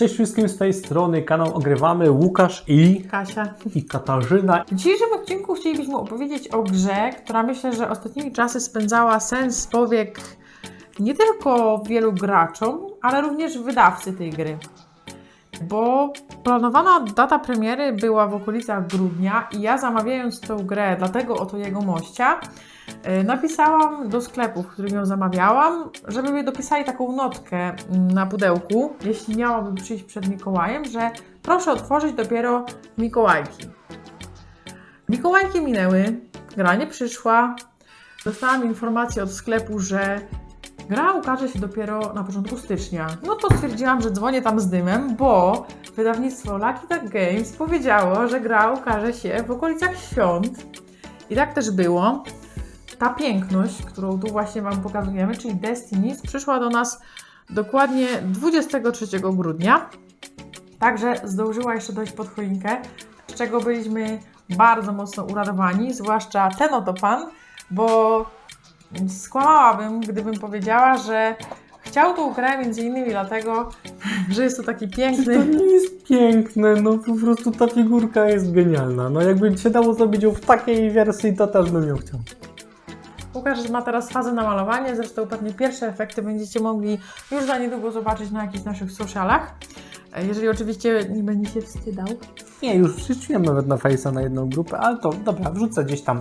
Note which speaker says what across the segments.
Speaker 1: Cześć wszystkim z tej strony, kanał Ogrywamy, Łukasz i,
Speaker 2: Kasia.
Speaker 1: i Katarzyna.
Speaker 2: W dzisiejszym odcinku chcielibyśmy opowiedzieć o grze, która myślę, że ostatnimi czasy spędzała sens powiek nie tylko wielu graczom, ale również wydawcy tej gry. Bo planowana data premiery była w okolicach grudnia i ja zamawiając tę grę dla tego oto jego mościa, yy, napisałam do sklepu, w którym ją zamawiałam, żeby mi dopisali taką notkę mm, na pudełku, jeśli miałabym przyjść przed Mikołajem, że proszę otworzyć dopiero Mikołajki. Mikołajki minęły, gra nie przyszła. Dostałam informację od sklepu, że gra ukaże się dopiero na początku stycznia. No to stwierdziłam, że dzwonię tam z dymem, bo wydawnictwo Lucky Duck Games powiedziało, że gra ukaże się w okolicach świąt. I tak też było. Ta piękność, którą tu właśnie Wam pokazujemy, czyli Destinies, przyszła do nas dokładnie 23 grudnia. Także zdążyła jeszcze dojść pod choinkę, z czego byliśmy bardzo mocno uradowani, zwłaszcza ten oto pan, bo skłamałabym, gdybym powiedziała, że chciał tą grę między innymi dlatego, że jest to taki
Speaker 1: To
Speaker 2: piękny...
Speaker 1: nie jest piękne, no po prostu ta figurka jest genialna. No jakby się dało zrobić ją w takiej wersji, to też bym ją chciał.
Speaker 2: Łukasz ma teraz fazę na malowanie, zresztą pewnie pierwsze efekty będziecie mogli już za niedługo zobaczyć na jakichś naszych socialach. Jeżeli oczywiście nie będzie się wstydał.
Speaker 1: Nie, już wrzuciłem nawet na Face'a na jedną grupę, ale to dobra, wrzucę gdzieś tam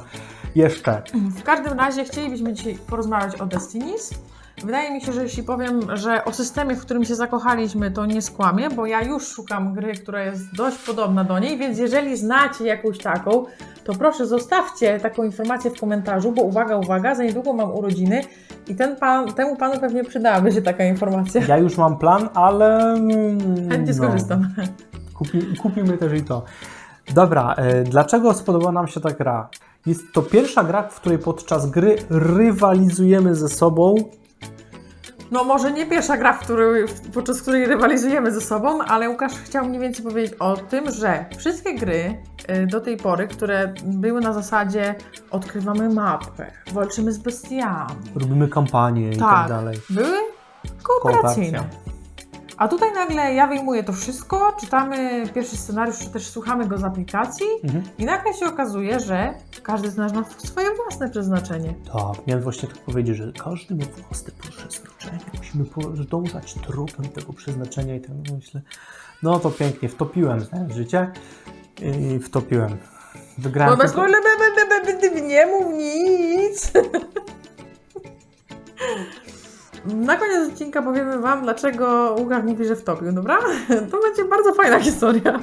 Speaker 1: jeszcze.
Speaker 2: W każdym razie chcielibyśmy dzisiaj porozmawiać o Destinies. Wydaje mi się, że jeśli powiem, że o systemie, w którym się zakochaliśmy, to nie skłamię, bo ja już szukam gry, która jest dość podobna do niej, więc jeżeli znacie jakąś taką, to proszę zostawcie taką informację w komentarzu, bo uwaga, uwaga, za niedługo mam urodziny i ten pan, temu panu pewnie przydałaby się taka informacja.
Speaker 1: Ja już mam plan, ale... mm,
Speaker 2: Chętnie
Speaker 1: no.
Speaker 2: skorzystam.
Speaker 1: Kupi, kupimy też i to. Dobra, e, dlaczego spodobała nam się ta gra? Jest to pierwsza gra, w której podczas gry rywalizujemy ze sobą.
Speaker 2: No może nie pierwsza gra, w której, podczas której rywalizujemy ze sobą, ale Łukasz chciał mniej więcej powiedzieć o tym, że wszystkie gry y, do tej pory, które były na zasadzie odkrywamy mapę, walczymy z bestiami,
Speaker 1: Robimy kampanię i tak
Speaker 2: Tak.
Speaker 1: dalej.
Speaker 2: były kooperacyjne.
Speaker 1: Kooperacja.
Speaker 2: A tutaj nagle ja wyjmuję to wszystko, czytamy pierwszy scenariusz, czy też słuchamy go z aplikacji
Speaker 1: Mhm.
Speaker 2: i nagle się okazuje, że każdy z nas ma swoje własne przeznaczenie.
Speaker 1: Tak, miałem właśnie tak powiedzieć, że każdy ma własne przeznaczenie. Musimy podążać tropem tego przeznaczenia i tak myślę. No to pięknie, wtopiłem, znając życie i wtopiłem. Wygrałem
Speaker 2: Bo bez
Speaker 1: tylko-
Speaker 2: nie mów nic. Na koniec odcinka powiemy Wam, dlaczego Łukasz mówi, że wtopił, dobra? To będzie bardzo fajna historia.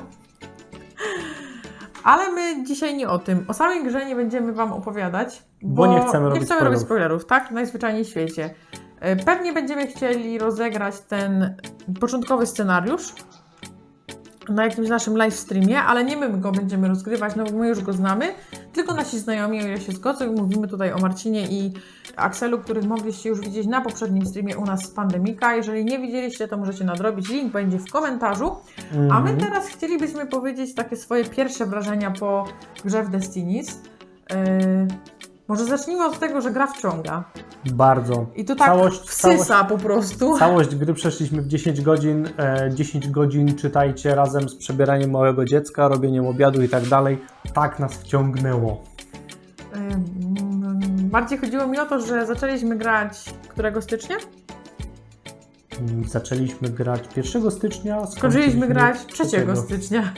Speaker 2: Ale my dzisiaj nie o tym. O samej grze nie będziemy Wam opowiadać,
Speaker 1: Bo nie chcemy robić
Speaker 2: nie chcemy robić
Speaker 1: spoilerów.
Speaker 2: spoilerów, tak? Najzwyczajniej w świecie. E, Pewnie będziemy chcieli rozegrać ten początkowy scenariusz na jakimś naszym live streamie, ale nie my go będziemy rozgrywać, no bo my już go znamy, tylko nasi znajomi, o ile się zgodzą, mówimy tutaj o Marcinie i Akselu, których mogliście już widzieć na poprzednim streamie u nas z Pandemika. Jeżeli nie widzieliście, to możecie nadrobić, link będzie w komentarzu. A my
Speaker 1: Mhm.
Speaker 2: teraz chcielibyśmy powiedzieć takie swoje pierwsze wrażenia po grze w Destinies. Yy, może zacznijmy od tego, że gra wciąga.
Speaker 1: Bardzo.
Speaker 2: I to tak
Speaker 1: Całość-
Speaker 2: wsysa po prostu.
Speaker 1: Całość gry przeszliśmy w 10 godzin. E, 10 godzin czytajcie razem z przebieraniem małego dziecka, robieniem obiadu i tak dalej. Tak nas wciągnęło.
Speaker 2: Yy, bardziej chodziło mi o to, że zaczęliśmy grać którego stycznia?
Speaker 1: Mm, Zaczęliśmy grać 1 stycznia,
Speaker 2: Skończyliśmy grać 3
Speaker 1: trzeciego.
Speaker 2: stycznia.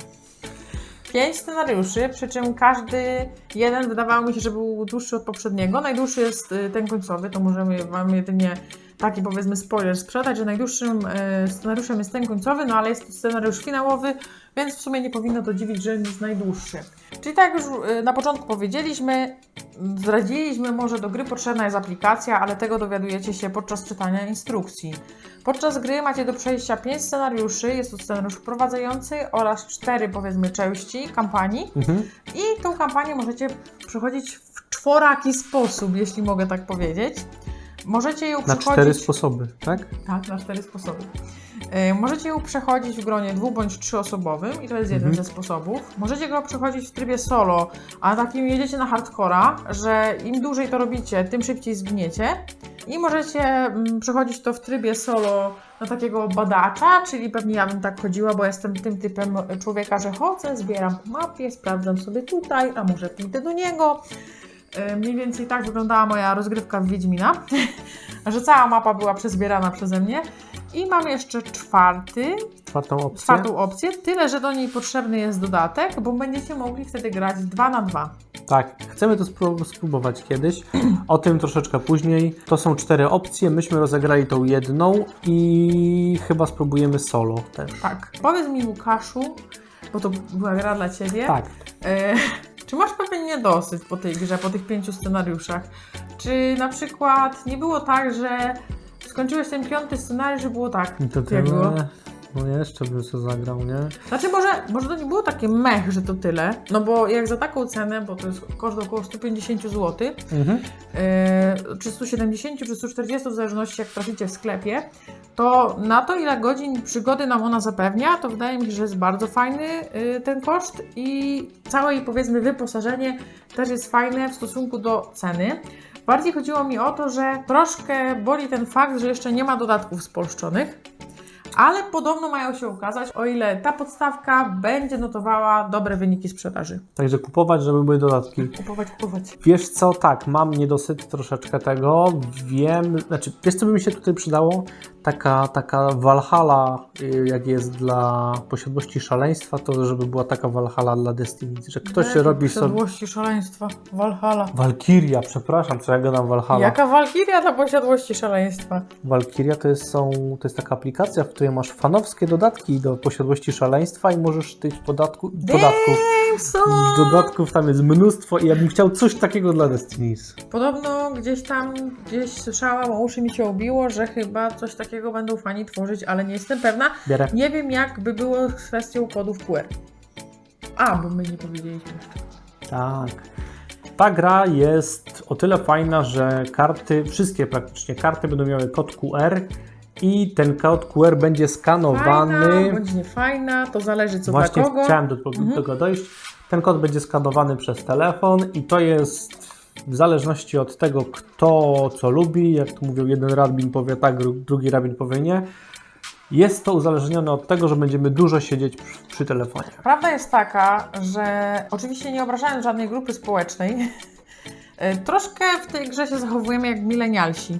Speaker 2: Pięć scenariuszy, przy czym każdy jeden wydawało mi się, że był dłuższy od poprzedniego. Najdłuższy jest y, ten końcowy, to możemy Wam jedynie taki powiedzmy spoiler sprzedać, że najdłuższym y, scenariuszem jest ten końcowy, no ale jest to scenariusz finałowy, więc w sumie nie powinno to dziwić, że jest najdłuższy. Czyli tak jak już y, na początku powiedzieliśmy, zdradziliśmy może do gry potrzebna jest aplikacja, ale tego dowiadujecie się podczas czytania instrukcji. Podczas gry macie do przejścia 5 scenariuszy, jest to scenariusz wprowadzający oraz 4 powiedzmy części kampanii
Speaker 1: Mhm.
Speaker 2: i tą kampanię możecie przechodzić w czworaki sposób, jeśli mogę tak powiedzieć. Możecie ją
Speaker 1: Na
Speaker 2: przechodzić...
Speaker 1: cztery sposoby, tak?
Speaker 2: Tak, na cztery sposoby. E, Możecie ją przechodzić w gronie dwu bądź trzyosobowym i to jest jeden
Speaker 1: Mhm.
Speaker 2: ze sposobów. Możecie go przechodzić w trybie solo, a takim jedziecie na hardcora, że im dłużej to robicie, tym szybciej zgniecie. I możecie mm, przechodzić to w trybie solo na takiego badacza, czyli pewnie ja bym tak chodziła, bo jestem tym typem człowieka, że chodzę, zbieram po mapie, sprawdzam sobie tutaj, a może pójdę do niego. E, Mniej więcej tak wyglądała moja rozgrywka w Wiedźmina, że cała mapa była przezbierana przeze mnie. I mam jeszcze czwarty,
Speaker 1: Czwartą opcję.
Speaker 2: czwartą opcję, tyle, że do niej potrzebny jest dodatek, bo będziecie mogli wtedy grać 2 na 2.
Speaker 1: Tak, chcemy to spró- spróbować kiedyś. O tym troszeczkę później. To są cztery opcje. Myśmy rozegrali tą jedną i chyba spróbujemy solo też.
Speaker 2: Tak. Powiedz mi, Łukaszu, bo to była gra dla ciebie.
Speaker 1: Tak.
Speaker 2: E, czy masz pewien niedosyt po tej grze, po tych pięciu scenariuszach? Czy na przykład nie było tak, że skończyłeś ten piąty scenariusz, że było tak?
Speaker 1: I to
Speaker 2: Jak było?
Speaker 1: No jeszcze bym sobie zagrał, nie?
Speaker 2: Znaczy może, może to nie było takie mech, że to tyle, no bo jak za taką cenę, bo to jest koszt około 150 zł,
Speaker 1: Mhm.
Speaker 2: yy, czy 170, czy 140, w zależności jak traficie w sklepie, to na to ile godzin przygody nam ona zapewnia, to wydaje mi się, że jest bardzo fajny yy, ten koszt i całe jej powiedzmy wyposażenie też jest fajne w stosunku do ceny. Bardziej chodziło mi o to, że troszkę boli ten fakt, że jeszcze nie ma dodatków spolszczonych. Ale podobno mają się ukazać, o ile ta podstawka będzie notowała dobre wyniki sprzedaży.
Speaker 1: Także kupować, żeby były dodatki.
Speaker 2: Kupować, kupować.
Speaker 1: Wiesz co, tak, mam niedosyt troszeczkę tego. Wiem, znaczy, wiesz co by mi się tutaj przydało? Taka, taka Valhalla, y, jak jest dla posiadłości szaleństwa, to żeby była taka Valhalla dla Destiny, że ktoś
Speaker 2: Jakie
Speaker 1: robi sobie...
Speaker 2: Posiadłości szaleństwa. Walhalla.
Speaker 1: Valkyria, przepraszam, co ja gadam Valhalla.
Speaker 2: Jaka walkiria dla posiadłości szaleństwa?
Speaker 1: Valkyria to jest, są, to jest taka aplikacja, w której masz fanowskie dodatki do posiadłości szaleństwa i możesz tych podatku, dodatków,
Speaker 2: Co?
Speaker 1: dodatków tam jest mnóstwo i ja bym chciał coś takiego dla Destinies.
Speaker 2: Podobno gdzieś tam, gdzieś słyszałam, o uszy mi się obiło, że chyba coś takiego będą fani tworzyć, ale nie jestem pewna.
Speaker 1: Bierę.
Speaker 2: Nie wiem jak by było z kwestią kodów QR. A, bo my nie powiedzieliśmy.
Speaker 1: Tak. Ta gra jest o tyle fajna, że karty, wszystkie praktycznie karty będą miały kod QR i ten kod QR będzie skanowany.
Speaker 2: Fajna, bądź nie fajna, to zależy co
Speaker 1: Właśnie
Speaker 2: dla kogo.
Speaker 1: chciałem do, do
Speaker 2: Mhm.
Speaker 1: tego dojść. Ten kod będzie skanowany przez telefon i to jest w zależności od tego, kto co lubi. Jak to mówią, jeden rabin powie tak, dru- drugi rabin powie nie. Jest to uzależnione od tego, że będziemy dużo siedzieć przy, telefonie.
Speaker 2: Prawda jest taka, że oczywiście nie obrażając żadnej grupy społecznej, e, troszkę w tej grze się zachowujemy jak milenialsi.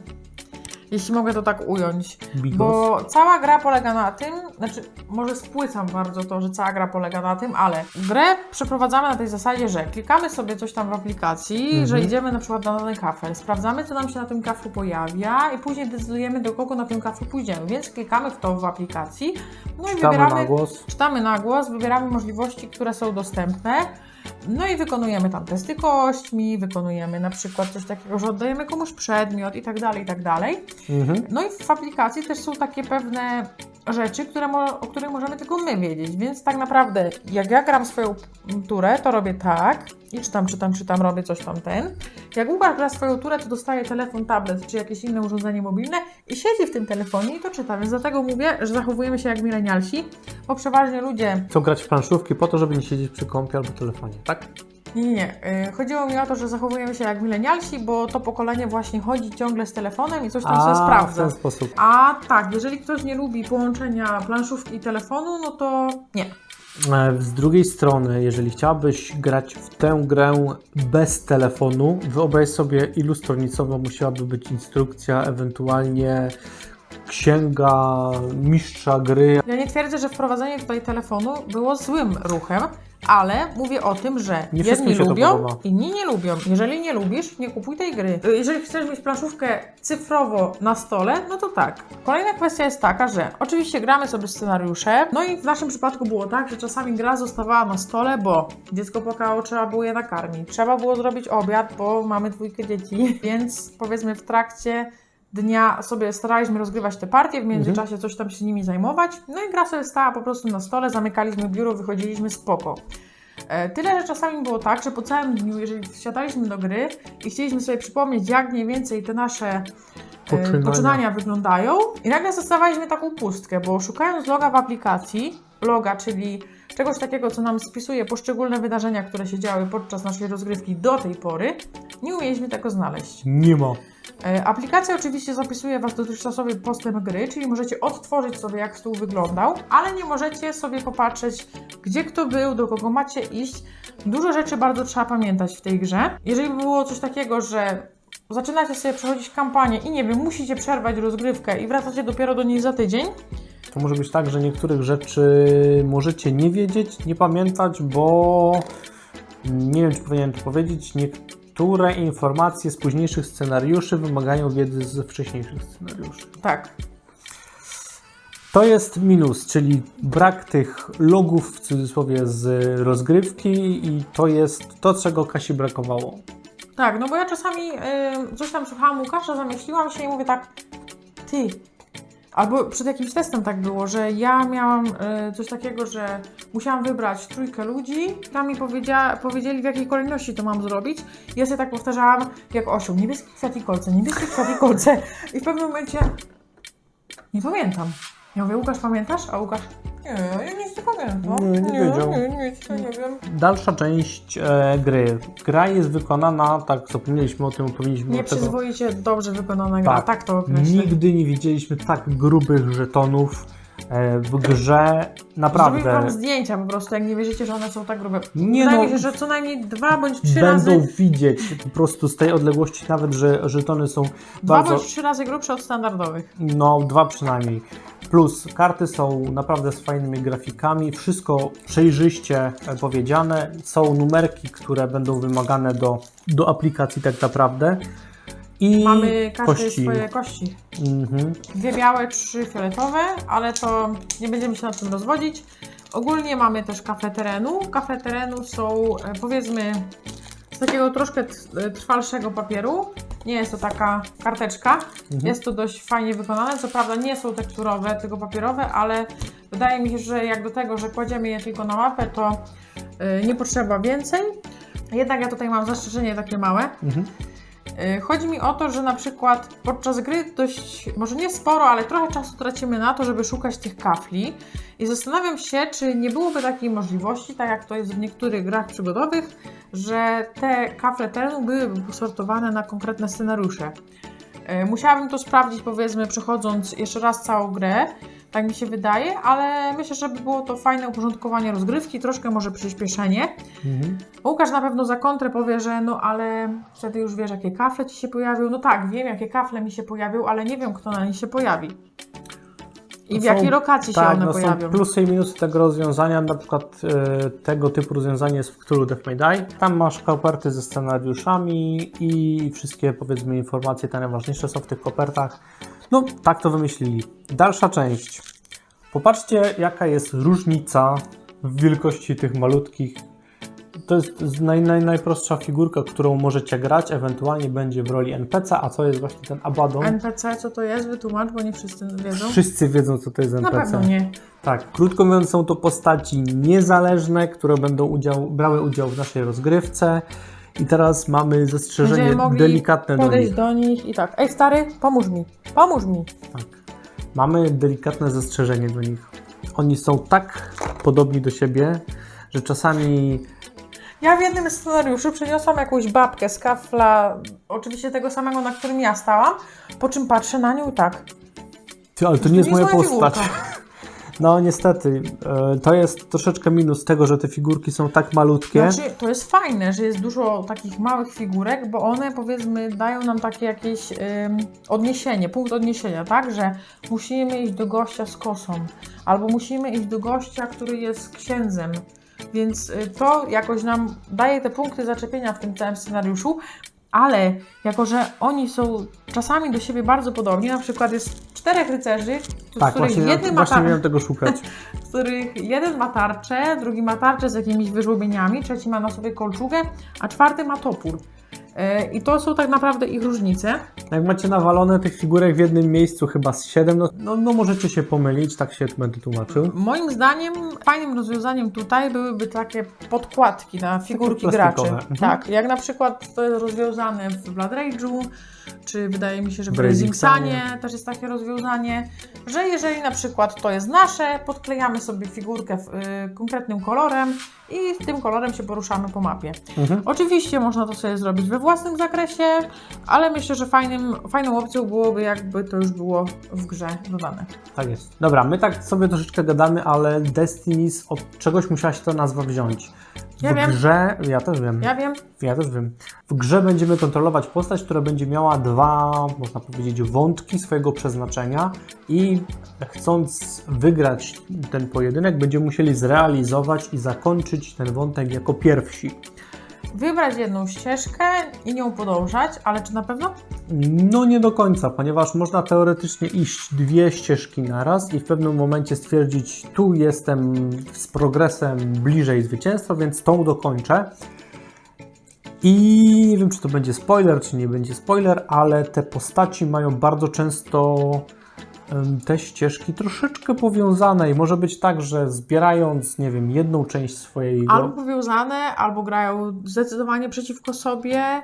Speaker 2: Jeśli mogę to tak ująć.
Speaker 1: Bigos.
Speaker 2: Bo cała gra polega na tym, znaczy może spłycam bardzo to, że cała gra polega na tym, ale grę przeprowadzamy na tej zasadzie, że klikamy sobie coś tam w aplikacji,
Speaker 1: Mhm.
Speaker 2: że idziemy na przykład na dany kafel, sprawdzamy co nam się na tym kaflu pojawia i później decydujemy do kogo na tym kaflu pójdziemy, więc klikamy w to w aplikacji, no i
Speaker 1: Czytamy
Speaker 2: wybieramy
Speaker 1: na głos.
Speaker 2: Czytamy na głos, wybieramy możliwości, które są dostępne. No i wykonujemy tam testy kośćmi, wykonujemy na przykład coś takiego, że oddajemy komuś przedmiot i tak dalej, i tak dalej.
Speaker 1: Mhm.
Speaker 2: No i w aplikacji też są takie pewne rzeczy, które o których możemy tylko my wiedzieć, więc tak naprawdę jak ja gram swoją turę, to robię tak i czytam, czytam, czytam, robię coś tam ten. Jak Łukasz gra swoją turę, to dostaje telefon, tablet czy jakieś inne urządzenie mobilne i siedzi w tym telefonie i to czyta, więc dlatego mówię, że zachowujemy się jak milenialsi, bo przeważnie ludzie
Speaker 1: Chcą grać w planszówki po to, żeby nie siedzieć przy kąpie albo telefonie, tak?
Speaker 2: Nie, nie, nie. Yy, Chodziło mi o to, że zachowujemy się jak milenialsi, bo to pokolenie właśnie chodzi ciągle z telefonem i coś tam sobie
Speaker 1: A, w
Speaker 2: sprawdza.
Speaker 1: ten sposób.
Speaker 2: A tak, jeżeli ktoś nie lubi połączenia planszówki i telefonu, no to nie.
Speaker 1: E, Z drugiej strony, jeżeli chciałabyś grać w tę grę bez telefonu, wyobraź sobie, ilustronicowo musiałaby być instrukcja, ewentualnie księga mistrza gry.
Speaker 2: Ja nie twierdzę, że wprowadzenie tutaj telefonu było złym ruchem, ale mówię o tym, że
Speaker 1: Nie
Speaker 2: jedni lubią, inni nie lubią. Jeżeli nie lubisz, nie kupuj tej gry. Y, Jeżeli chcesz mieć planszówkę cyfrowo na stole, no to tak. Kolejna kwestia jest taka, że oczywiście gramy sobie scenariusze, no i w naszym przypadku było tak, że czasami gra zostawała na stole, bo dziecko płakało, trzeba było je nakarmić. Trzeba było zrobić obiad, bo mamy dwójkę dzieci, więc powiedzmy w trakcie dnia sobie staraliśmy rozgrywać te partie, w międzyczasie coś tam się nimi zajmować. No i gra sobie stała po prostu na stole, zamykaliśmy biuro, wychodziliśmy spoko. E, Tyle, że czasami było tak, że po całym dniu, jeżeli wsiadaliśmy do gry i chcieliśmy sobie przypomnieć, jak mniej więcej te nasze
Speaker 1: Poczynania.
Speaker 2: poczynania wyglądają. I nagle zostawaliśmy taką pustkę, bo szukając loga w aplikacji, loga, czyli czegoś takiego, co nam spisuje poszczególne wydarzenia, które się działy podczas naszej rozgrywki do tej pory, nie umieliśmy tego znaleźć.
Speaker 1: Nie ma.
Speaker 2: E, Aplikacja oczywiście zapisuje Was dotychczasowy postęp gry, czyli możecie odtworzyć sobie, jak stół wyglądał, ale nie możecie sobie popatrzeć, gdzie kto był, do kogo macie iść. Dużo rzeczy bardzo trzeba pamiętać w tej grze. Jeżeli by było coś takiego, że zaczynacie sobie przechodzić kampanię i nie wiem, musicie przerwać rozgrywkę i wracacie dopiero do niej za tydzień,
Speaker 1: To może być tak, że niektórych rzeczy możecie nie wiedzieć, nie pamiętać, bo nie wiem, czy powinienem to powiedzieć. Niektóre informacje z późniejszych scenariuszy wymagają wiedzy z wcześniejszych scenariuszy.
Speaker 2: tak,
Speaker 1: To jest minus, czyli brak tych logów w cudzysłowie z rozgrywki i to jest to, czego Kasi brakowało.
Speaker 2: Tak, no bo ja czasami y, coś tam słuchałam Łukasza, zamyśliłam się i mówię tak, ty. Albo przed jakimś testem tak było, że ja miałam y, coś takiego, że musiałam wybrać trójkę ludzi, tam mi powiedzieli w jakiej kolejności to mam zrobić. Ja sobie tak powtarzałam jak osioł, niebieski kwiat i kolce, niebieski kwiat i kolce. I w pewnym momencie nie pamiętam. Ja mówię, Łukasz pamiętasz? A Łukasz, nie, ja nic nie.
Speaker 1: Nie, nie wiedział.
Speaker 2: Nie, nic, ja nie wiem.
Speaker 1: Dalsza część e, gry. Gra jest wykonana, tak zapomnieliśmy o tym, powinniśmy o tego...
Speaker 2: Nieprzyzwoicie dobrze wykonana gra,
Speaker 1: Tak.
Speaker 2: tak, to określę.
Speaker 1: Nigdy nie widzieliśmy tak grubych żetonów w grze.
Speaker 2: Zrobię wam
Speaker 1: Naprawdę.
Speaker 2: zdjęcia po prostu, jak nie wierzycie, że one są tak grube.
Speaker 1: Nie
Speaker 2: Wydaje
Speaker 1: no.
Speaker 2: mi się, że co najmniej dwa bądź trzy
Speaker 1: Będą
Speaker 2: razy,
Speaker 1: widzieć po prostu z tej odległości nawet, że żetony są
Speaker 2: dwa
Speaker 1: bardzo,
Speaker 2: bądź trzy razy grubsze od standardowych.
Speaker 1: no dwa przynajmniej. Plus karty są naprawdę z fajnymi grafikami, wszystko przejrzyście e, powiedziane. Są numerki, które będą wymagane do, do aplikacji tak naprawdę. I
Speaker 2: Mamy każde
Speaker 1: kości.
Speaker 2: swoje kości.
Speaker 1: Mhm.
Speaker 2: Dwie białe, trzy fioletowe, ale to nie będziemy się nad tym rozwodzić. Ogólnie mamy też kafle terenu. Kafle terenu są e, powiedzmy z takiego troszkę t- trwalszego papieru. Nie jest to taka karteczka.
Speaker 1: Mhm.
Speaker 2: Jest to dość fajnie wykonane. Co prawda nie są tekturowe, tylko papierowe, ale wydaje mi się, że jak do tego, że kładziemy je tylko na mapę, to y, nie potrzeba więcej. Jednak ja tutaj mam zastrzeżenie takie małe.
Speaker 1: Mhm.
Speaker 2: Y, Chodzi mi o to, że na przykład podczas gry dość, może nie sporo, ale trochę czasu tracimy na to, żeby szukać tych kafli. I zastanawiam się, czy nie byłoby takiej możliwości, tak jak to jest w niektórych grach przygodowych, że te kafle terenu byłyby posortowane na konkretne scenariusze. Y, Musiałabym to sprawdzić, powiedzmy, przechodząc jeszcze raz całą grę. Tak mi się wydaje, ale myślę, że by było to fajne uporządkowanie rozgrywki, troszkę może przyspieszenie.
Speaker 1: Mhm.
Speaker 2: Łukasz na pewno za kontrę powie, że no ale wtedy już wiesz, jakie kafle ci się pojawią. No tak, wiem, jakie kafle mi się pojawią, ale nie wiem, kto na nich się pojawi. I w
Speaker 1: są-
Speaker 2: jakiej lokacji się
Speaker 1: Tak,
Speaker 2: one
Speaker 1: no
Speaker 2: pojawią.
Speaker 1: są plusy i minusy tego rozwiązania. Na przykład e, tego typu rozwiązanie jest w Cthulhu Death May Die. Tam masz koperty ze scenariuszami i wszystkie powiedzmy informacje te najważniejsze są w tych kopertach. No tak to wymyślili. Dalsza część. Popatrzcie jaka jest różnica w wielkości tych malutkich. To jest naj, naj, najprostsza figurka, którą możecie grać, ewentualnie będzie w roli NPC, a co jest właśnie ten Abaddon.
Speaker 2: NPC, co to jest? Wytłumacz, bo nie wszyscy wiedzą.
Speaker 1: Wszyscy wiedzą co to jest
Speaker 2: Na
Speaker 1: NPC.
Speaker 2: pewno nie.
Speaker 1: Tak, krótko mówiąc, są to postaci niezależne, które będą udział, brały udział w naszej rozgrywce. I teraz mamy zastrzeżenie
Speaker 2: Będziemy mogli
Speaker 1: delikatne do
Speaker 2: podejść
Speaker 1: nich.
Speaker 2: do nich i tak. Ej, stary, pomóż mi. Pomóż mi.
Speaker 1: Tak. Mamy delikatne zastrzeżenie do nich. Oni są tak podobni do siebie, że czasami
Speaker 2: Ja w jednym scenariuszu przyniosłam jakąś babkę z kafla, oczywiście tego samego, na którym ja stałam, po czym patrzę na nią i tak.
Speaker 1: Ty, ale to nie jest moja postać.
Speaker 2: figurka.
Speaker 1: No niestety, e, to jest troszeczkę minus tego, że te figurki są tak malutkie.
Speaker 2: Znaczy, to jest fajne, że jest dużo takich małych figurek, bo one powiedzmy dają nam takie jakieś ym, odniesienie, punkt odniesienia, tak? Że musimy iść do gościa z kosą, albo musimy iść do gościa, który jest księdzem. Więc y, to jakoś nam daje te punkty zaczepienia w tym całym scenariuszu, ale jako, że oni są czasami do siebie bardzo podobni, na przykład jest czterech rycerzy, z
Speaker 1: tak,
Speaker 2: których
Speaker 1: właśnie,
Speaker 2: jednym ma
Speaker 1: właśnie miałem tego szukać.
Speaker 2: z których jeden ma tarczę, drugi ma tarczę z jakimiś wyżłobieniami, trzeci ma na sobie kolczugę, a czwarty ma topór. E, I to są tak naprawdę ich różnice.
Speaker 1: Jak macie nawalone tych figurek w jednym miejscu, chyba z 7, no, no, no możecie się pomylić, tak się będę tłumaczył.
Speaker 2: Moim zdaniem fajnym rozwiązaniem tutaj byłyby takie podkładki na figurki graczy.
Speaker 1: Mhm.
Speaker 2: Tak, jak na przykład to jest rozwiązane w Blood Rage'u, czy wydaje mi się, że w
Speaker 1: Sunie.
Speaker 2: też jest takie rozwiązanie, że jeżeli na przykład to jest nasze, podklejamy sobie figurkę w, y, konkretnym kolorem i tym kolorem się poruszamy po mapie.
Speaker 1: Mhm.
Speaker 2: Oczywiście można to sobie zrobić we własnym zakresie, ale myślę, że fajnym, fajną opcją byłoby, jakby to już było w grze dodane.
Speaker 1: Tak jest. Dobra, my tak sobie troszeczkę gadamy, ale Destiny's od czegoś musiałaś to nazwa wziąć. W
Speaker 2: Ja wiem.
Speaker 1: grze, ja też wiem.
Speaker 2: Ja wiem,
Speaker 1: Ja też wiem. W grze będziemy kontrolować postać, która będzie miała dwa, można powiedzieć, wątki swojego przeznaczenia i chcąc wygrać ten pojedynek, będziemy musieli zrealizować i zakończyć ten wątek jako pierwsi.
Speaker 2: Wybrać jedną ścieżkę i nią podążać, ale czy na pewno?
Speaker 1: No nie do końca, ponieważ można teoretycznie iść dwie ścieżki naraz i w pewnym momencie stwierdzić, tu jestem z progresem bliżej zwycięstwa, więc tą dokończę. I nie wiem, czy to będzie spoiler, czy nie będzie spoiler, ale te postaci mają bardzo często te ścieżki troszeczkę powiązane i może być tak, że zbierając, nie wiem, jedną część swojego...
Speaker 2: Albo powiązane, albo grają zdecydowanie przeciwko sobie.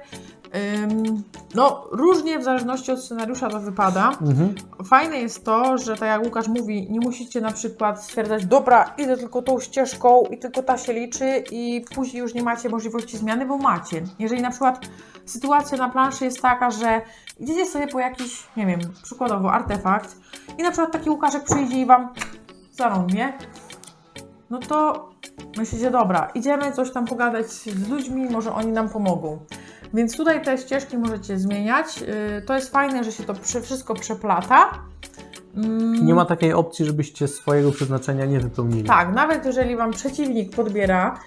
Speaker 2: Ym, no, różnie w zależności od scenariusza to wypada.
Speaker 1: Mhm.
Speaker 2: Fajne jest to, że tak jak Łukasz mówi, nie musicie na przykład stwierdzać, dobra, idę tylko tą ścieżką i tylko ta się liczy i później już nie macie możliwości zmiany, bo macie. Jeżeli na przykład sytuacja na planszy jest taka, że idziecie sobie po jakiś, nie wiem, przykładowo artefakt i na przykład taki Łukaszek przyjdzie i Wam zarąbie, no to myślicie, dobra, idziemy coś tam pogadać z ludźmi, może oni nam pomogą. Więc tutaj te ścieżki możecie zmieniać. Yy, To jest fajne, że się to wszystko przeplata. Mm,
Speaker 1: Nie ma takiej opcji, żebyście swojego przeznaczenia nie wypełnili.
Speaker 2: Tak, nawet jeżeli Wam przeciwnik podbiera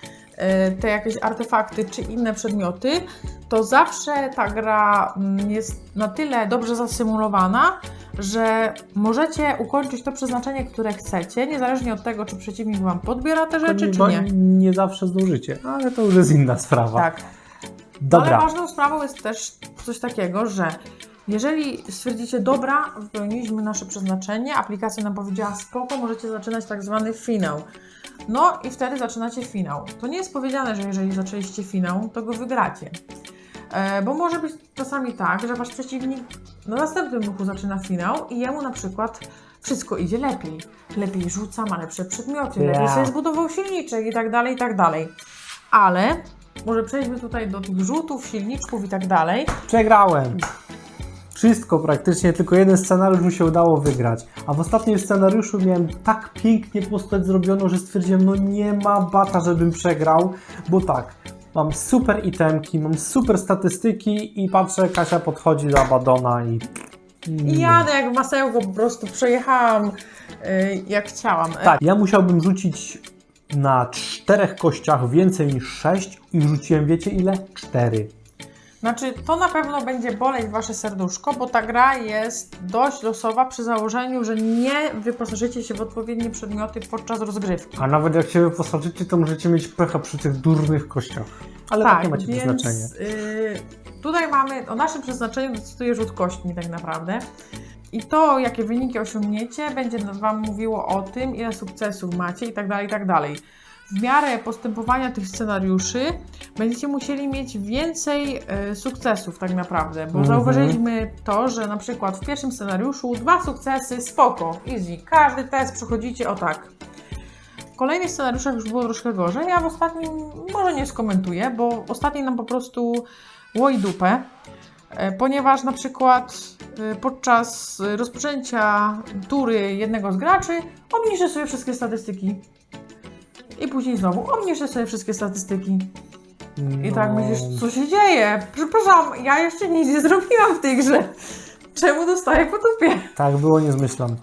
Speaker 2: te jakieś artefakty czy inne przedmioty, to zawsze ta gra mm, jest na tyle dobrze zasymulowana, że możecie ukończyć to przeznaczenie, które chcecie, niezależnie od tego, czy przeciwnik Wam podbiera te rzeczy, czy nie.
Speaker 1: nie zawsze zdążycie, ale to już jest inna sprawa.
Speaker 2: Tak.
Speaker 1: Dobra.
Speaker 2: Ale ważną sprawą jest też coś takiego, że jeżeli stwierdzicie, dobra, wypełniliśmy nasze przeznaczenie, aplikacja nam powiedziała spoko, możecie zaczynać tak zwany finał. No i wtedy zaczynacie finał. To nie jest powiedziane, że jeżeli zaczęliście finał, to go wygracie. E, bo może być czasami tak, że wasz przeciwnik na następnym ruchu zaczyna finał i jemu na przykład wszystko idzie lepiej. Lepiej rzuca, ma lepsze przedmioty, lepiej
Speaker 1: Ja.
Speaker 2: sobie zbudował silniczek i tak dalej, i tak dalej. Ale może przejdźmy tutaj do tych rzutów, silniczków i tak dalej.
Speaker 1: Przegrałem. Wszystko praktycznie, tylko jeden scenariusz mi się udało wygrać. A w ostatnim scenariuszu miałem tak pięknie postać zrobioną, że stwierdziłem, no nie ma bata, żebym przegrał, bo tak, mam super itemki, mam super statystyki i patrzę, Kasia podchodzi do Abadona i...
Speaker 2: I jadę jak masełko, po prostu przejechałam yy, jak chciałam.
Speaker 1: Tak, ja musiałbym rzucić na czterech kościach więcej niż sześć i rzuciłem, wiecie ile? Cztery.
Speaker 2: Znaczy, to na pewno będzie boleć wasze serduszko, bo ta gra jest dość losowa przy założeniu, że nie wyposażycie się w odpowiednie przedmioty podczas rozgrywki.
Speaker 1: A nawet jak się wyposażycie, to możecie mieć pecha przy tych durnych kościach. Ale takie macie
Speaker 2: Tak, więc,
Speaker 1: przeznaczenie.
Speaker 2: y, tutaj mamy, o naszym przeznaczeniu decyduje rzut kośćmi tak naprawdę. I to, jakie wyniki osiągniecie, będzie Wam mówiło o tym, ile sukcesów macie i tak dalej, i tak dalej. W miarę postępowania tych scenariuszy będziecie musieli mieć więcej y, sukcesów tak naprawdę, bo
Speaker 1: Mhm.
Speaker 2: zauważyliśmy to, że na przykład w pierwszym scenariuszu dwa sukcesy, spoko, easy, każdy test przechodzicie o tak. W kolejnych scenariuszach już było troszkę gorzej, a w ostatnim może nie skomentuję, bo ostatni nam po prostu łoi dupę, e, ponieważ na przykład e, podczas e, rozpoczęcia tury jednego z graczy obniżę sobie wszystkie statystyki. I później znowu obniżę sobie wszystkie statystyki. I tak
Speaker 1: No,
Speaker 2: myślisz, co się dzieje? Przepraszam, ja jeszcze nic nie zrobiłam w tej grze. Czemu dostaję po dupie?
Speaker 1: Tak było, nie zmyślam.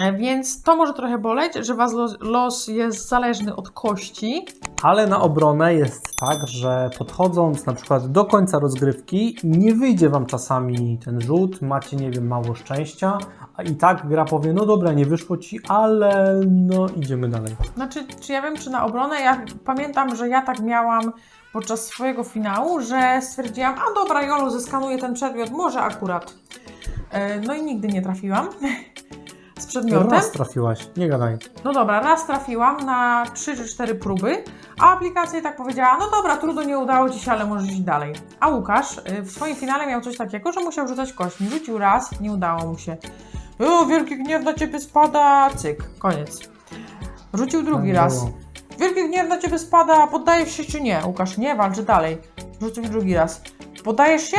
Speaker 2: E, Więc to może trochę boleć, że was los, jest zależny od kości.
Speaker 1: Ale na obronę jest tak, że podchodząc na przykład do końca rozgrywki, nie wyjdzie Wam czasami ten rzut, macie, nie wiem, mało szczęścia, a i tak gra powie, no dobra, nie wyszło Ci, ale no idziemy dalej.
Speaker 2: Znaczy, czy ja wiem, czy na obronę? Ja pamiętam, że ja tak miałam podczas swojego finału, że stwierdziłam, a dobra, Jolu, zeskanuję ten przedmiot, może akurat. E, No i nigdy nie trafiłam z przedmiotem.
Speaker 1: Raz trafiłaś, nie gadaj.
Speaker 2: No dobra, raz trafiłam na 3 czy 4 próby, a aplikacja i tak powiedziała, no dobra, trudno, nie udało Ci się, ale możesz iść dalej. A Łukasz y, w swoim finale miał coś takiego, że musiał rzucać kośćmi. Rzucił raz, nie udało mu się. O, wielki gniew na Ciebie spada, cyk, koniec. Rzucił drugi
Speaker 1: Tak
Speaker 2: raz.
Speaker 1: było.
Speaker 2: Wielki gniew na Ciebie spada, poddajesz się czy nie? Łukasz, nie, walczy dalej. Rzucił drugi raz. Poddajesz się?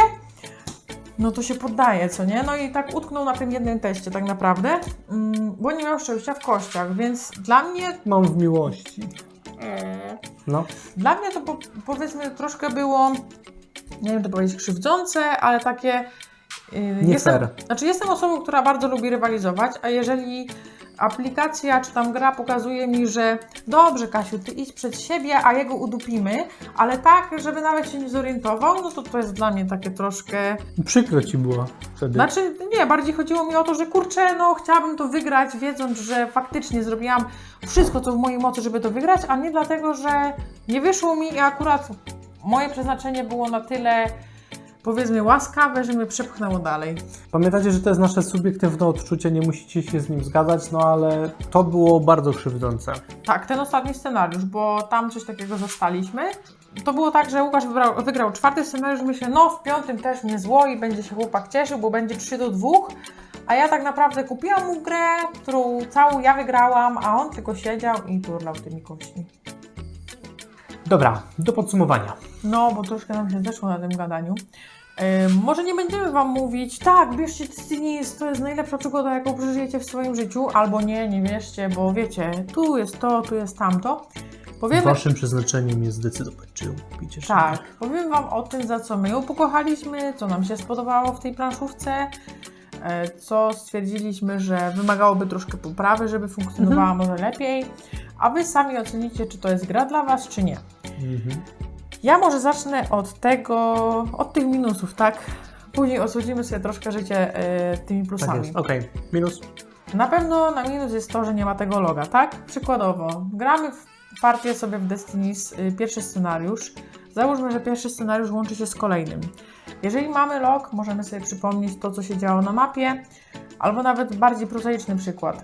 Speaker 2: No to się poddaje, co nie? No i tak utknął na tym jednym teście tak naprawdę, mm, bo nie miał szczęścia w kościach, więc dla mnie
Speaker 1: Mam w miłości. No,
Speaker 2: Dla mnie to po, powiedzmy troszkę było, nie wiem to powiedzieć, krzywdzące, ale takie. Yy,
Speaker 1: nie
Speaker 2: jestem,
Speaker 1: fair.
Speaker 2: znaczy, jestem osobą, która bardzo lubi rywalizować, a jeżeli aplikacja czy tam gra pokazuje mi, że dobrze, Kasiu, ty idź przed siebie, a jego udupimy, ale tak, żeby nawet się nie zorientował, no to to jest dla mnie takie troszkę.
Speaker 1: Przykro Ci było wtedy.
Speaker 2: Znaczy, nie, bardziej chodziło mi o to, że kurczę, no chciałabym to wygrać, wiedząc, że faktycznie zrobiłam wszystko, co w mojej mocy, żeby to wygrać, a nie dlatego, że nie wyszło mi i akurat moje przeznaczenie było na tyle, powiedzmy, łaskawe, że mnie przepchnęło dalej.
Speaker 1: Pamiętajcie, że to jest nasze subiektywne odczucie, nie musicie się z nim zgadzać, no ale to było bardzo krzywdzące.
Speaker 2: Tak, ten ostatni scenariusz, bo tam coś takiego zostaliśmy. To było tak, że Łukasz wybrał, wygrał czwarty scenariusz, myślę, no w piątym też nie zło i będzie się chłopak cieszył, bo będzie 3 do 2. A ja tak naprawdę kupiłam mu grę, którą całą ja wygrałam, a on tylko siedział i turlał tymi kośćmi.
Speaker 1: Dobra, do podsumowania.
Speaker 2: No, bo troszkę nam się zeszło na tym gadaniu. Ym, może nie będziemy Wam mówić, tak, bierzcie Destinies, to jest najlepsza przygoda, jaką przeżyjecie w swoim życiu, albo nie, nie bierzcie, bo wiecie, tu jest to, tu jest tamto. Powiemy,
Speaker 1: Waszym przeznaczeniem jest zdecydować, czy ją kupicie,
Speaker 2: tak,
Speaker 1: nie.
Speaker 2: powiem Wam o tym, za co my ją pokochaliśmy, co nam się spodobało w tej planszówce, e, co stwierdziliśmy, że wymagałoby troszkę poprawy, żeby funkcjonowała może lepiej, a Wy sami ocenicie, czy to jest gra dla Was, czy nie.
Speaker 1: Mhm.
Speaker 2: Ja może zacznę od tego, od tych minusów, tak? Później osłodzimy sobie troszkę życie e, tymi
Speaker 1: Tak
Speaker 2: plusami.
Speaker 1: jest, okej. Minus?
Speaker 2: Na pewno na minus jest to, że nie ma tego loga, tak? Przykładowo, gramy w partię sobie w Destiny's y, pierwszy scenariusz. Załóżmy, że pierwszy scenariusz łączy się z kolejnym. Jeżeli mamy log, możemy sobie przypomnieć to, co się działo na mapie, albo nawet bardziej prozaiczny przykład.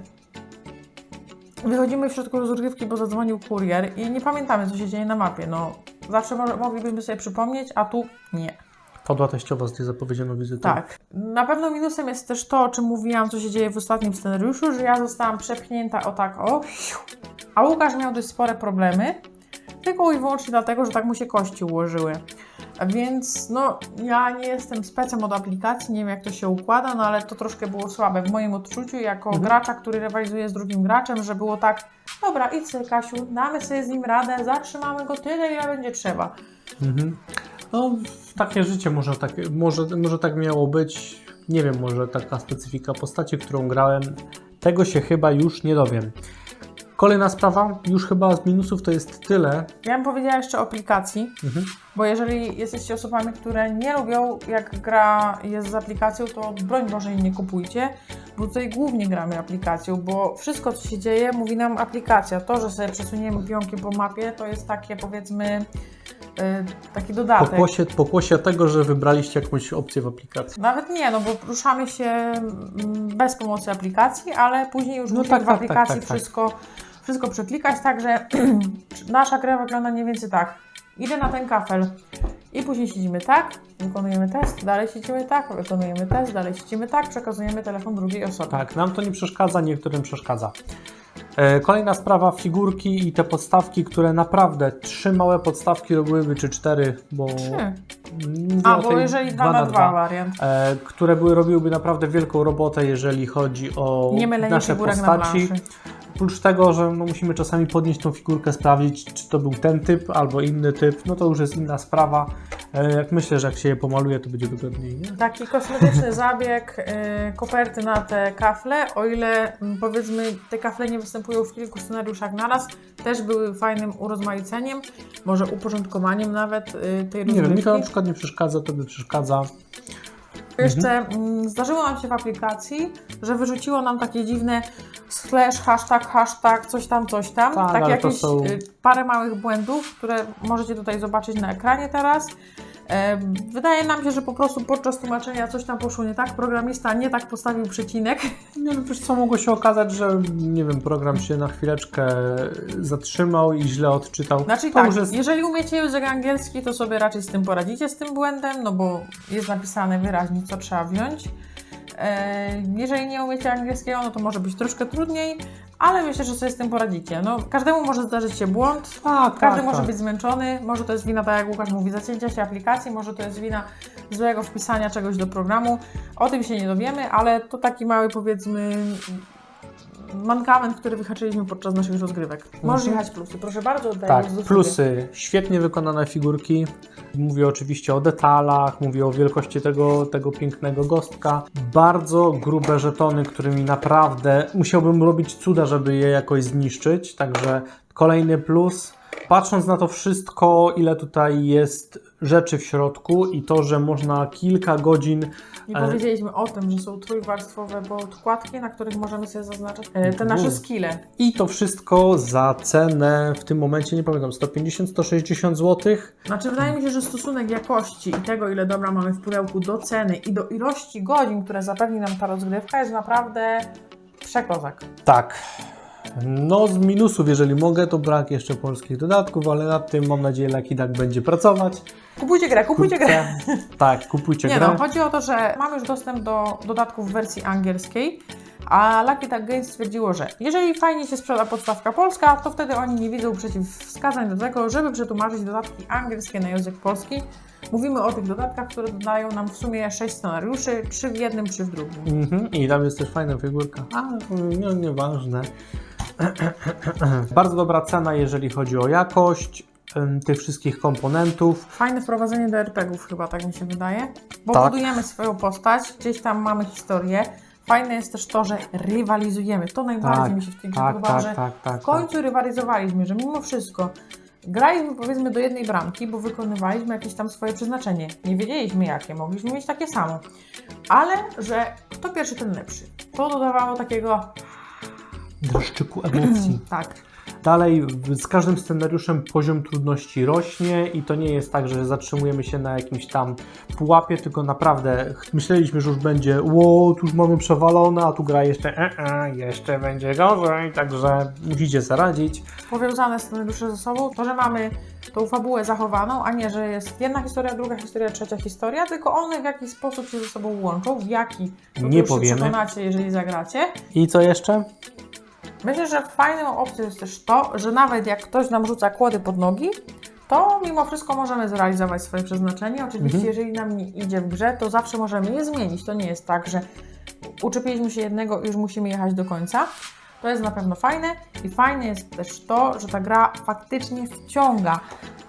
Speaker 2: Wychodzimy w środku rozgrywki, bo zadzwonił kurier i nie pamiętamy, co się dzieje na mapie. No, zawsze mo- moglibyśmy sobie przypomnieć, a tu nie.
Speaker 1: Podła teściowa z zapowiedzianą wizytą.
Speaker 2: Tak. Na pewno minusem jest też to, o czym mówiłam, co się dzieje w ostatnim scenariuszu, że ja zostałam przepchnięta o tak o, a Łukasz miał dość spore problemy, tylko i wyłącznie dlatego, że tak mu się kości ułożyły. Więc no, ja nie jestem specem od aplikacji, nie wiem jak to się układa, no ale to troszkę było słabe w moim odczuciu jako
Speaker 1: Mhm.
Speaker 2: gracza, który rywalizuje z drugim graczem, że było tak, dobra, idź sobie Kasiu, damy sobie z nim radę, zatrzymamy go tyle, ile będzie trzeba.
Speaker 1: Mhm. No, takie życie może tak, może, może tak miało być. Nie wiem, może taka specyfika postaci, którą grałem. Tego się chyba już nie dowiem. Kolejna sprawa, już chyba z minusów to jest tyle.
Speaker 2: Ja bym powiedziała jeszcze o aplikacji,
Speaker 1: Mhm.
Speaker 2: Bo jeżeli jesteście osobami, które nie lubią, jak gra jest z aplikacją, to broń Boże jej nie kupujcie, bo tutaj głównie gramy aplikacją, bo wszystko, co się dzieje, mówi nam aplikacja. To, że sobie przesuniemy pionki po mapie, to jest takie, powiedzmy, taki dodatek.
Speaker 1: Pokłosie, pokłosie tego, że wybraliście jakąś opcję w aplikacji.
Speaker 2: Nawet nie, no bo ruszamy się mm, bez pomocy aplikacji, ale później już
Speaker 1: No tak,
Speaker 2: w
Speaker 1: tak,
Speaker 2: aplikacji
Speaker 1: tak, tak, tak.
Speaker 2: wszystko, wszystko przeklikać, także nasza gra wygląda mniej więcej tak. Idę na ten kafel i później siedzimy tak, wykonujemy test, dalej siedzimy tak, wykonujemy test, dalej siedzimy tak, przekazujemy telefon drugiej osobie.
Speaker 1: Tak, nam to nie przeszkadza, niektórym przeszkadza. E, Kolejna sprawa, figurki i te podstawki, które naprawdę trzy małe podstawki robiłyby, czy cztery, bo.
Speaker 2: Trzy. A, bo jeżeli
Speaker 1: dwa
Speaker 2: 2 na
Speaker 1: na
Speaker 2: 2
Speaker 1: dwa.
Speaker 2: wariant.
Speaker 1: e, które były, robiłyby naprawdę wielką robotę, jeżeli chodzi o
Speaker 2: Nie mylenie
Speaker 1: nasze
Speaker 2: figurek na
Speaker 1: postaci.
Speaker 2: planszy.
Speaker 1: Oprócz tego, że no, musimy czasami podnieść tą figurkę, sprawdzić, czy to był ten typ albo inny typ, no to już jest inna sprawa. E, Jak myślę, że jak się je pomaluje, to będzie wygodniej, nie?
Speaker 2: Taki kosmetyczny zabieg, y, koperty na te kafle, o ile powiedzmy te kafle nie występują w kilku scenariuszach naraz, też były fajnym urozmaiceniem, może uporządkowaniem nawet y, tej
Speaker 1: Nie wiem, mi to na
Speaker 2: rozgrywki.
Speaker 1: przykład nie przeszkadza, to by przeszkadza.
Speaker 2: Jeszcze mm, zdarzyło nam się w aplikacji, że wyrzuciło nam takie dziwne slash, hashtag, hashtag, coś tam, coś tam.
Speaker 1: Tak,
Speaker 2: tak jakieś
Speaker 1: są-
Speaker 2: y, parę małych błędów, które możecie tutaj zobaczyć na ekranie teraz. E, Wydaje nam się, że po prostu podczas tłumaczenia coś tam poszło nie tak. Programista nie tak postawił przecinek.
Speaker 1: Nie wiem, wiesz co, mogło się okazać, że nie wiem, program się na chwileczkę zatrzymał i źle odczytał.
Speaker 2: Znaczy
Speaker 1: to
Speaker 2: tak,
Speaker 1: jest
Speaker 2: jeżeli umiecie język angielski, to sobie raczej z tym poradzicie, z tym błędem, no bo jest napisane wyraźnie, co trzeba wziąć. E, Jeżeli nie umiecie angielskiego, no to może być troszkę trudniej, ale myślę, że sobie z tym poradzicie. No, każdemu może zdarzyć się błąd,
Speaker 1: Tak,
Speaker 2: każdy
Speaker 1: tak,
Speaker 2: może
Speaker 1: tak.
Speaker 2: być zmęczony, może to jest wina, tak jak Łukasz mówi, zacięcia się aplikacji, może to jest wina złego wpisania czegoś do programu. O tym się nie dowiemy, ale to taki mały powiedzmy mankament, który wyhaczyliśmy podczas naszych rozgrywek. Możesz jechać plusy, proszę bardzo, oddaję
Speaker 1: Tak,
Speaker 2: głos do Ciebie.
Speaker 1: plusy. Świetnie wykonane figurki. Mówię oczywiście o detalach, mówię o wielkości tego, tego pięknego gostka. Bardzo grube żetony, którymi naprawdę musiałbym robić cuda, żeby je jakoś zniszczyć. Także kolejny plus. Patrząc na to wszystko, ile tutaj jest rzeczy w środku i to, że można kilka godzin
Speaker 2: Nie
Speaker 1: Ale-
Speaker 2: powiedzieliśmy o tym, że są trójwarstwowe podkładki, na których możemy sobie zaznaczać e, te nasze skille.
Speaker 1: i to wszystko za cenę w tym momencie, nie pamiętam, 150-160 zł.
Speaker 2: Znaczy, wydaje mi się, że stosunek jakości i tego, ile dobra mamy w pudełku do ceny i do ilości godzin, które zapewni nam ta rozgrywka, jest naprawdę przekozak.
Speaker 1: Tak. No z minusów, jeżeli mogę, to brak jeszcze polskich dodatków, ale nad tym mam nadzieję Lucky Duck będzie pracować.
Speaker 2: Kupujcie grę, kupujcie grę.
Speaker 1: Tak, kupujcie
Speaker 2: Nie
Speaker 1: grę.
Speaker 2: no, chodzi o to, że mamy już dostęp do dodatków w wersji angielskiej, a Lucky Duck Games stwierdziło, że jeżeli fajnie się sprzeda podstawka polska, to wtedy oni nie widzą przeciwwskazań do tego, żeby przetłumaczyć dodatki angielskie na język polski. Mówimy o tych dodatkach, które dodają nam w sumie 6 scenariuszy, 3 w jednym, 3 w drugim.
Speaker 1: Mhm. I tam jest też fajna figurka. A, no nieważne. Bardzo dobra cena, jeżeli chodzi o jakość tych wszystkich komponentów.
Speaker 2: Fajne wprowadzenie do RPGów chyba, tak mi się wydaje. Bo
Speaker 1: Tak.
Speaker 2: budujemy swoją postać, gdzieś tam mamy historię. Fajne jest też to, że rywalizujemy. To najbardziej
Speaker 1: Tak,
Speaker 2: mi się w tej grze
Speaker 1: tak,
Speaker 2: podoba,
Speaker 1: tak,
Speaker 2: że
Speaker 1: tak, tak,
Speaker 2: w końcu rywalizowaliśmy, że mimo wszystko graliśmy powiedzmy do jednej bramki, bo wykonywaliśmy jakieś tam swoje przeznaczenie. Nie wiedzieliśmy jakie, mogliśmy mieć takie samo. Ale, że kto pierwszy, ten lepszy. To dodawało takiego,
Speaker 1: Dreszczyku emocji.
Speaker 2: tak,
Speaker 1: Dalej, z każdym scenariuszem poziom trudności rośnie i to nie jest tak, że zatrzymujemy się na jakimś tam pułapie, tylko naprawdę myśleliśmy, że już będzie ło, tu już mamy przewalone, a tu gra jeszcze e, e, jeszcze będzie gorzej, także musicie zaradzić.
Speaker 2: powiązane scenariusze ze sobą, to, że mamy tą fabułę zachowaną, a nie, że jest jedna historia, druga historia, trzecia historia, tylko one w jakiś sposób się ze sobą łączą, w jaki, to
Speaker 1: Nie
Speaker 2: już się
Speaker 1: powiemy.
Speaker 2: przekonacie, jeżeli zagracie.
Speaker 1: I co jeszcze?
Speaker 2: Myślę, że fajną opcją jest też to, że nawet jak ktoś nam rzuca kłody pod nogi, to mimo wszystko możemy zrealizować swoje przeznaczenie. Oczywiście,
Speaker 1: Mhm.
Speaker 2: jeżeli nam nie idzie w grze, to zawsze możemy je zmienić. To nie jest tak, że uczepiliśmy się jednego i już musimy jechać do końca. To jest na pewno fajne i fajne jest też to, że ta gra faktycznie wciąga.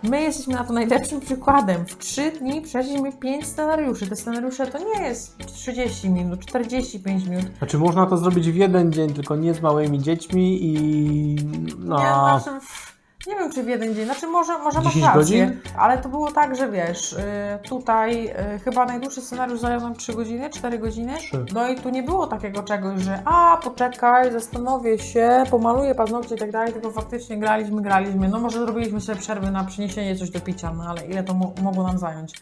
Speaker 2: My jesteśmy na to najlepszym przykładem. W 3 dni przeszliśmy 5 scenariuszy. Te scenariusze to nie jest 30 minut, 45 minut.
Speaker 1: Znaczy można to zrobić w jeden dzień, tylko nie z małymi dziećmi i no...
Speaker 2: Nie, znaczy, nie wiem, czy w jeden dzień. Znaczy, może, może masz
Speaker 1: 10
Speaker 2: rację,
Speaker 1: godzin?
Speaker 2: ale to było tak, że wiesz, y, tutaj y, chyba najdłuższy scenariusz zajął nam 3 godziny, 4 godziny.
Speaker 1: Trzy.
Speaker 2: No i tu nie było takiego czegoś, że a, poczekaj, zastanowię się, pomaluję paznokcie i tak dalej, tylko faktycznie graliśmy, graliśmy. No może zrobiliśmy sobie przerwy na przyniesienie coś do picia, no ale ile to mo- mogło nam zająć.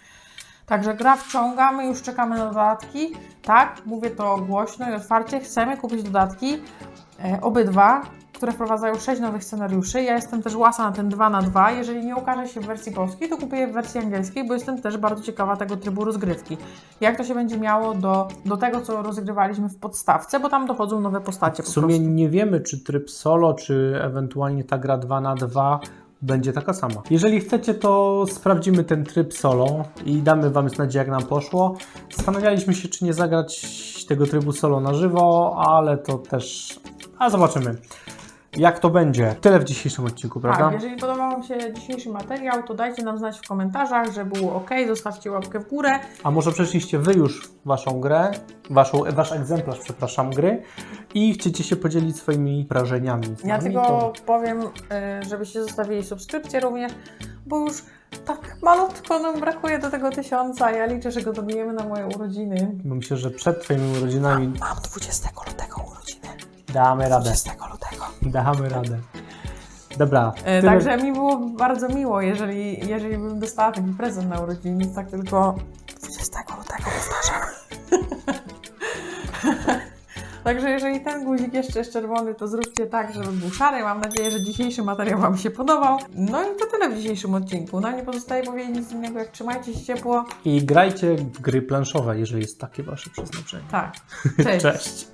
Speaker 2: Także gra wciąga, my już czekamy na dodatki. Tak, mówię to głośno i otwarcie, chcemy kupić dodatki. E, obydwa, które wprowadzają 6 nowych scenariuszy. Ja jestem też łasa na ten 2 na 2 Jeżeli nie ukaże się w wersji polskiej, to kupuję w wersji angielskiej, bo jestem też bardzo ciekawa tego trybu rozgrywki. Jak to się będzie miało do, do tego, co rozgrywaliśmy w podstawce, bo tam dochodzą nowe postacie
Speaker 1: W sumie
Speaker 2: prostu.
Speaker 1: nie wiemy, czy tryb solo, czy ewentualnie ta gra 2 na 2 będzie taka sama. Jeżeli chcecie, to sprawdzimy ten tryb solo i damy Wam znać, jak nam poszło. Zastanawialiśmy się, czy nie zagrać tego trybu solo na żywo, ale to też... A zobaczymy. Jak to będzie. Tyle w dzisiejszym odcinku, prawda?
Speaker 2: Tak, jeżeli podobał Wam się dzisiejszy materiał, to dajcie nam znać w komentarzach, że było ok, zostawcie łapkę w górę.
Speaker 1: A może przeszliście wy już waszą grę, waszą, wasz egzemplarz, przepraszam, gry i chcecie się podzielić swoimi wrażeniami. z
Speaker 2: Ja
Speaker 1: nami,
Speaker 2: tylko
Speaker 1: to
Speaker 2: powiem, y, żebyście zostawili subskrypcję również, bo już tak malutko nam brakuje do tego tysiąca. Ja liczę, że go dobijemy na moje urodziny.
Speaker 1: bo myślę, że przed twoimi urodzinami
Speaker 2: Mam 20 lutego urodziny.
Speaker 1: Damy radę.
Speaker 2: 20 lutego.
Speaker 1: Damy radę. Dobra,
Speaker 2: E,
Speaker 1: tyle,
Speaker 2: Także mi było bardzo miło, jeżeli, jeżeli bym dostała taki prezent na urodziny, tak tylko 20 lutego powtarzam. Także jeżeli ten guzik jeszcze jest czerwony, to zróbcie tak, żeby był szary. Mam nadzieję, że dzisiejszy materiał Wam się podobał. No i to tyle w dzisiejszym odcinku. Nam nie pozostaje powiedzieć nic innego, jak trzymajcie się ciepło.
Speaker 1: I grajcie w gry planszowe, jeżeli jest takie wasze przeznaczenie.
Speaker 2: Tak. Cześć.
Speaker 1: Cześć.